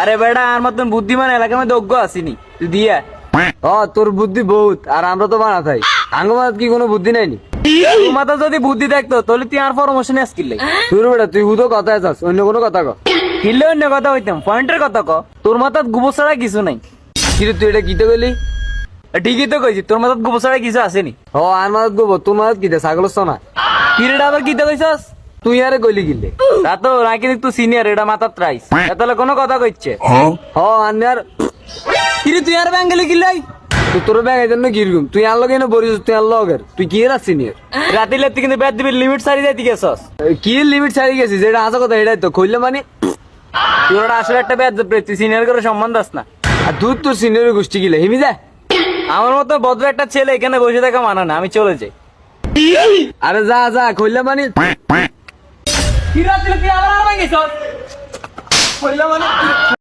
আরে বেটা, আর মতন বুদ্ধিমান এলাকার মধ্যে অজ্ঞ আসিনি। তুই দিয়া ও, তোর বুদ্ধি বহুত, আর আমরা তো বানা থাই আঙ্গমাত কি কোনো বুদ্ধি নাই নি মাথা যদি বুদ্ধি থাকতো, তাহলে তুই আর পরামর্শনে আসকিল তুই বেটা, তুই হুদো কথা আছিস অন্য কোনো কথা ক। কিনলে অন্য কথা হইতাম পয়েন্টের কথা ক। তোর মাথাত গোবর ছাড়া কিছু নাই। কিন্তু তুই এটা কিতে গেলি ঠিকই তো কইছি, তোর মাথাত গোবর ছাড়া কিছু আসেনি। ও, আর মাত গোবো তোর মাত কিতে? ছাগল না কিরেটা আবার কি তো কইছস? তুই আরে গলি গিলে? তা তো নাকি তুই সিনিয়র এটা মাথাত রাইস তাহলে কোনো কথা কইছে? হ আনে আর কিরে তুই আর ব্যাঙ্গালি কিলাই তুই তোর ব্যাগ এজন্য কীরকম তুই আর আনলো কেন বরিস তুই আনলো আগের? তুই কি এর সিনিয়র রাতে লেতে কিন্তু ব্যাট দিবি লিমিট সারি যাইতে গেছস। কি লিমিট ছাড়ি গেছিস? যেটা আসা কথা এটাই তো। কইলে মানে তুই ওটা আসলে একটা ব্যাট তুই সিনিয়র করে সম্মান দাস না। আর তুই তোর সিনিয়র গোষ্ঠী গিলে। হিমি যা। আমার মতো ভদ্র একটা ছেলে এখানে বসে থাকা মানা না আমি চলে যাই। আরে যা যা কইলে মানে কি রাতে তুই আবার আর মানে